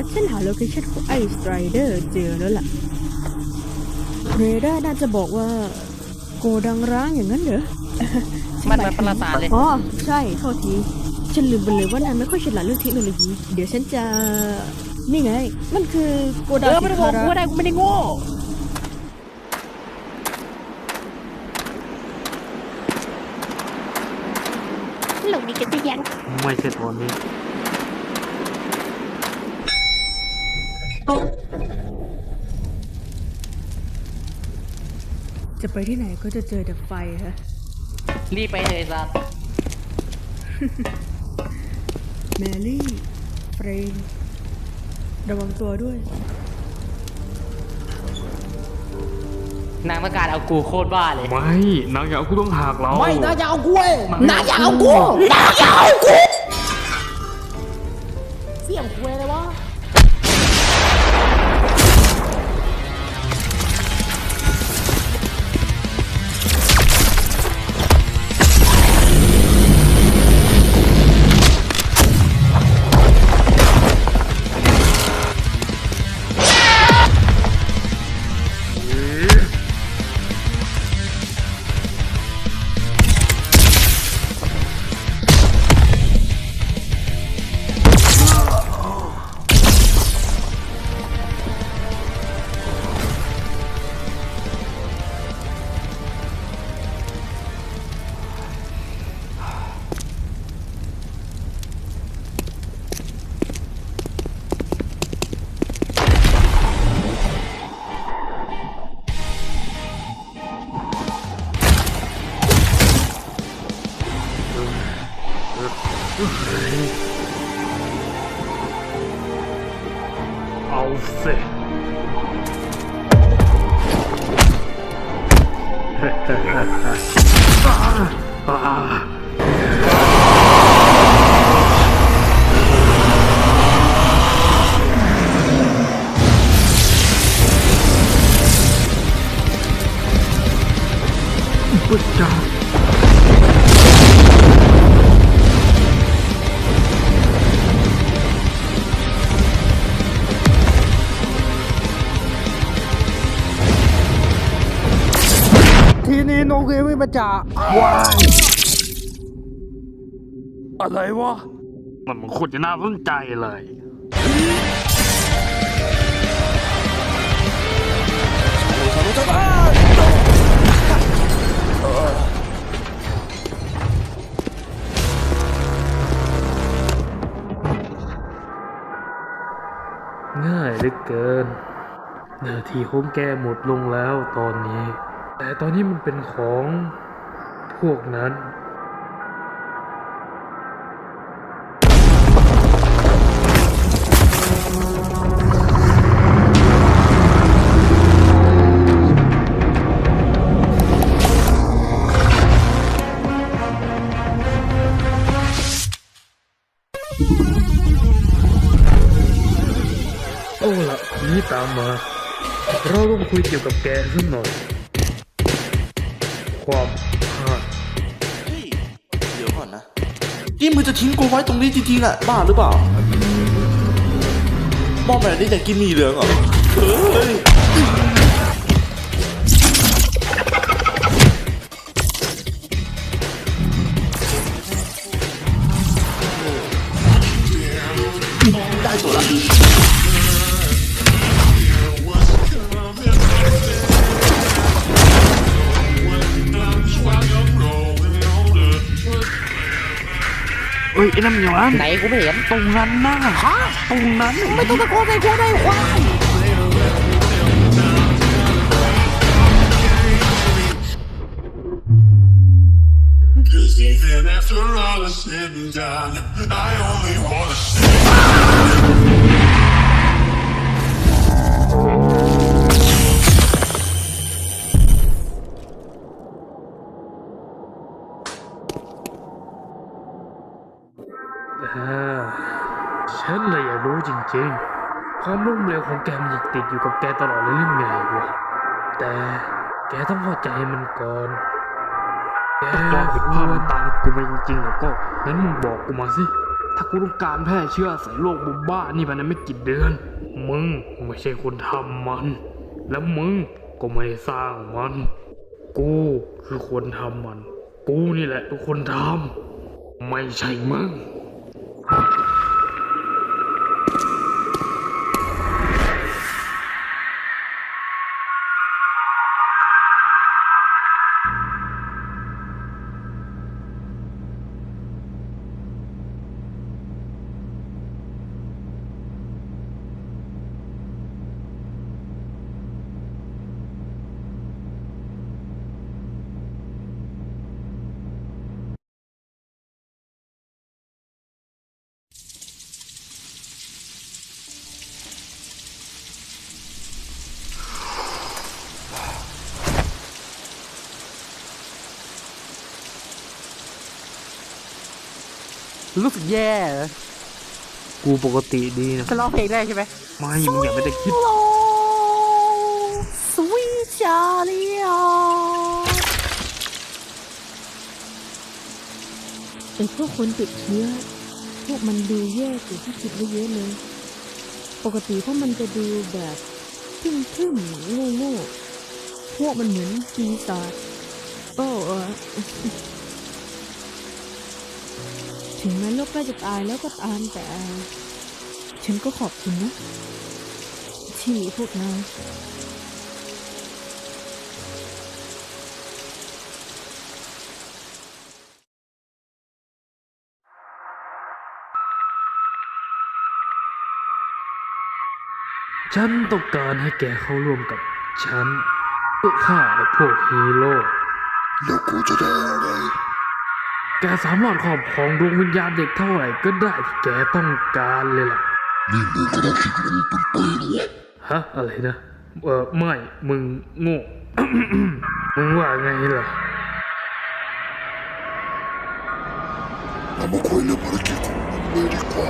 นมานะ ฉันหาโลเคชั่นของไอ้สไตรเดอร์เจอแล้วล่ะเรดาร์น่าจะบอกว่า โกดังร้างอย่างนั้นเหรอมันเหมือนปราสาทเลยอ๋อใช่โทษทีฉันลืมไปเลยว่านายไม่ค่อยฉลาดเรื่องเทคโนโลยี เดี๋ยวฉันจะ นี่ไง มันคือโกเอดังอไม่ได้บอกกูว่าได้กูไม่ได้โง่หลงนี้กันจะยังไม่ใช่ตอนนี้ จะไปที่ไหนก็จะเจอแต่ไฟฮะ รีบไปเลยสัตว์แมรี่เฟรนระวังตัวด้วย นางต้องการเอากูโคตรบ้าเลย ไม่นางอยากเอากูต้องหักเรา ไม่น่าจะเอากูเว้ยมันน่าจะเอากูน่าจะเอากูเสียงคุยเลยวะ เอา นี้โนเกไม่มาจ่าว้ายอะไรวะ มันมันโคตรจะน่าสนใจเลย ง่ายเหลือเกิน หน้าที่ของแกหมดลงแล้วตอนนี้ แต่ตอนนี้มันเป็นของพวกนั้นเอาละนี่ตามมา เราต้องคุยเกี่ยวกับแกสักหน่อย ความพลาดเฮ้ยเดี๋ยวก่อนนะ นี่มึงจะทิ้งกูไว้ตรงนี้จริงๆน่ะบ้าหรือเปล่ามองแบบนี้จะกินหมีเหลืองเหรอเฮ้ย เอ้ยไอ้นั่นมันอย่างนั้นไหนกูไม่เห็นตรงนั้นนะฮะตรงนั้นไม่ต้องตะโกนใส่กูได้ควาย ฉันเลยอยากรู้จริงๆ ความล้มเหลวของแกมันยังติดอยู่กับแกตลอดเลยหรือไงวะ แต่แกต้องเข้าใจมันก่อน แกถ้าความผิดพลาดมันตามกูมาจริงๆแล้วก็งั้นมึงบอกกูมาสิ ถ้ากูต้องการแพร่เชื้อใส่โรคบุบ้านี่ภายในไม่กี่เดือน มึงไม่ใช่คนทำมัน แล้วมึงก็ไม่ได้สร้างมัน กูคือคนทำมัน กูนี่แหละเป็นคนทำไม่ใช่มึง Thank you. รู้สึกแย่เหรอกูปกติดีนะจะร้องเพลงได้ใช่ไหมไม่มึงอย่าไปแต่คิดสวีชาเลียไอพวกคนติดเชื้อพวกมันดูแย่กว่าที่คิดไว้เยอะเลย ปกติพวกมันจะดูแบบทึ่มทึ่มๆโง่โง่ๆพวกมันเหมือนปีศาจโอ้เออ ถึงแม้โลกใกล้จะตายแล้วก็ตามแต่ ฉันก็ขอบคุณนะ ที่มีพวกนายฉันต้องการให้แกเข้าร่วมกับฉันเพื่อฆ่าไอ้พวกฮีโร่แล้วกูจะได้อะไร แกสามารถครอบครองดวงวิญญาณเด็กเท่าไหร่ก็ได้ที่แกต้องการเลยล่ะ นี่มึงกำลังคิดกูเป็นปืนวะฮะอะไรนะเออไม่มึงโง่ มึงว่าไงล่ะเรามาคุยเรื่องภารกิจของมึงเลยดีกว่า